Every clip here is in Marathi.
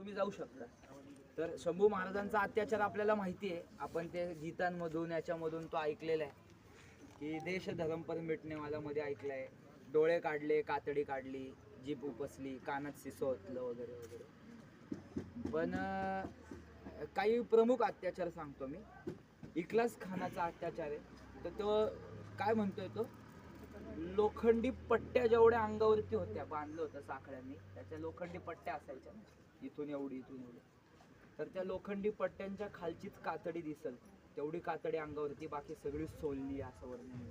तुम्ही जाऊ शकता. तर शंभू महाराजांचा अत्याचार आपल्याला माहिती आहे. आपण ते गीतांमधून याच्यामधून तो ऐकलेला आहे. की देश धर्म पर मिटणेवाला मध्ये ऐकलंय. डोळे काढले कातडी काढली जीप उपसली कानात सिसोतलं वगैरे वगैरे. पण काही प्रमुख अत्याचार सांगतो मी. इखलास खानाचा अत्याचार आहे. तर तो काय म्हणतोय तो? लोखंडी पट्ट्या जेवढ्या अंगावरती होत्या बांधलं होतं साखळ्यांनी त्याच्या लोखंडी पट्ट्या असायच्या. ना इथून एवढी इथून एवढी. तर त्या लोखंडी पट्ट्यांच्या खालचीच कातडी दिसल. तेवढी कातडी अंगावरती बाकी सगळी सोलली असं वर्णन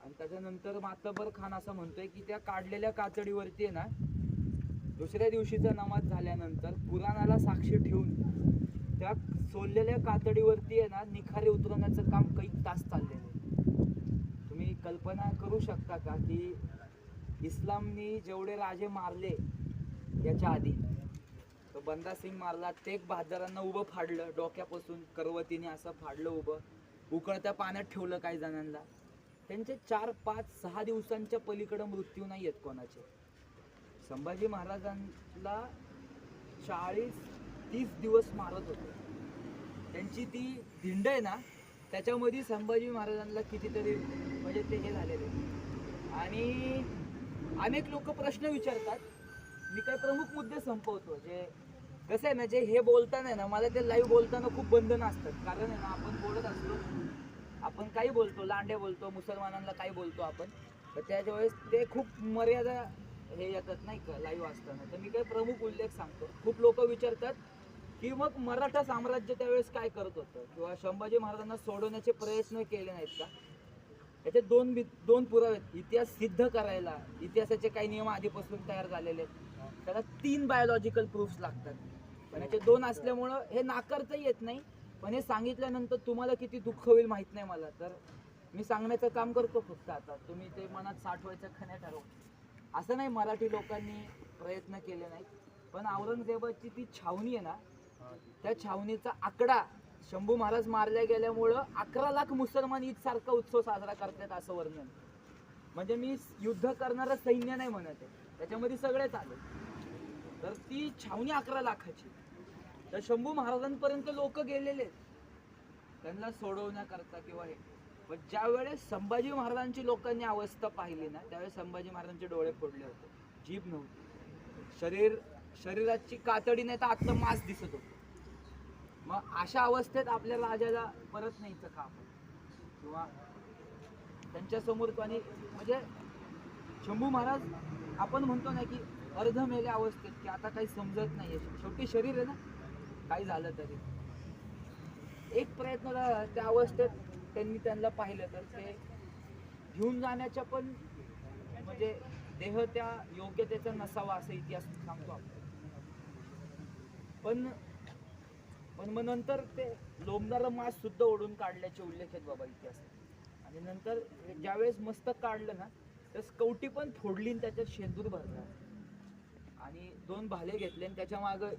आणि त्याच्यानंतर मातबर खान असं म्हणतोय की त्या काढलेल्या कातडीवरती आहे ना दुसऱ्या दिवशीचा नमाज झाल्यानंतर पुराणाला साक्षी ठेवून त्या सोललेल्या कातडीवरती आहे ना निखारे उतरवण्याचं काम काही तास चाललेलं आहे. तुम्ही कल्पना करू शकता का की इस्लामनी जेवढे राजे मारले याच्या आधी. तो बंदा सिंग मारला तेक बहादरांना उभं फाडलं डोक्यापासून करवतीने असं फाडलं उभं. उकळत्या पाण्यात ठेवलं काही जणांना. त्यांचे चार पाच सहा दिवसांच्या पलीकडं मृत्यू नाही आहेत कोणाचे. संभाजी महाराजांना चाळीस तीस दिवस मारत होते. त्यांची ती धिंड आहे ना त्याच्यामध्ये संभाजी महाराजांना कितीतरी म्हणजे ते हे झालेले. आणि अनेक लोक प्रश्न विचारतात मी काही प्रमुख मुद्दे संपवतो जे कसं आहे ना जे हे बोलताना आहे ना मला ते लाईव्ह बोलताना खूप बंधनं असतात. कारण आहे ना आपण बोलत असतो आपण काही बोलतो लांडे बोलतो मुसलमानांना काही बोलतो आपण तर त्याच्या वेळेस ते खूप मर्यादा हे येतात नाही का लाईव्ह असताना. तर मी काही प्रमुख उल्लेख सांगतो. खूप लोक विचारतात की मग मराठा साम्राज्य त्यावेळेस काय करत होतं? किंवा संभाजी महाराजांना सोडवण्याचे प्रयत्न केले नाहीत का? याचे दोन दोन पुरावे आहेत. इतिहास सिद्ध करायला इतिहासाचे काही नियम आधीपासून तयार झालेले आहेत. त्याला तीन बायोलॉजिकल प्रूफ्स लागतात. पण याचे दोन असल्यामुळं हे नाकारता येत नाही. पण हे सांगितल्यानंतर तुम्हाला किती दुःख होईल माहीत नाही मला. तर मी सांगण्याचं काम करतो फक्त आता. तुम्ही ते मनात साठवायचं खण्या ठरव. असं नाही मराठी लोकांनी प्रयत्न केले नाहीत. पण औरंगजेबाची ती छावणी आहे ना त्या छावणीचा आकडा शंभू महाराज मारल्या गेल्यामुळं अकरा लाख मुसलमान ईद सारखा उत्सव साजरा करतात असं वर्णन. म्हणजे मी युद्ध करणारं सैन्य नाही म्हणत आहे. त्याच्यामध्ये सगळेच आले. तर ती छावणी अकरा लाखाची. तर शंभू महाराजांपर्यंत लोक गेलेले आहेत. त्यांना सोडवण्याकरता किंवा हे. पण ज्या वेळेस संभाजी महाराजांची लोकांनी अवस्था पाहिली ना त्यावेळेस संभाजी महाराजांचे डोळे फोडले होते. जीभ नव्हती. शरीर शरीराची कातडी नाही तर आतलं मांस दिसत होतं. मग अशा अवस्थेत आपल्या राजाला परत न्यायचं का आपण किंवा त्यांच्यासमोर आणि म्हणजे शंभू महाराज आपण म्हणतो ना की अर्ध मेल्या अवस्थेत की आता काही समजत नाहीये. शेवटी शरीर आहे ना काही झालं तरी. एक प्रयत्न झाला, त्या अवस्थेत त्यांनी त्यांना पाहिलं तर ते घेऊन जाण्याच्या पण म्हणजे देह त्या योग्यतेचा नसावा असं इतिहास सांगतो आपण. पण पण मग नंतर ते लोंबणारं मास सुद्धा ओढून काढल्याचे उल्लेख आहेत बाबा इतिहासात. आणि नंतर ज्यावेळेस मस्तक काढलं ना तर कवटी पण फोडली आणि त्याच्यात शेंदूर भरला. आणि दोन भाले घेतले आणि त्याच्या मागं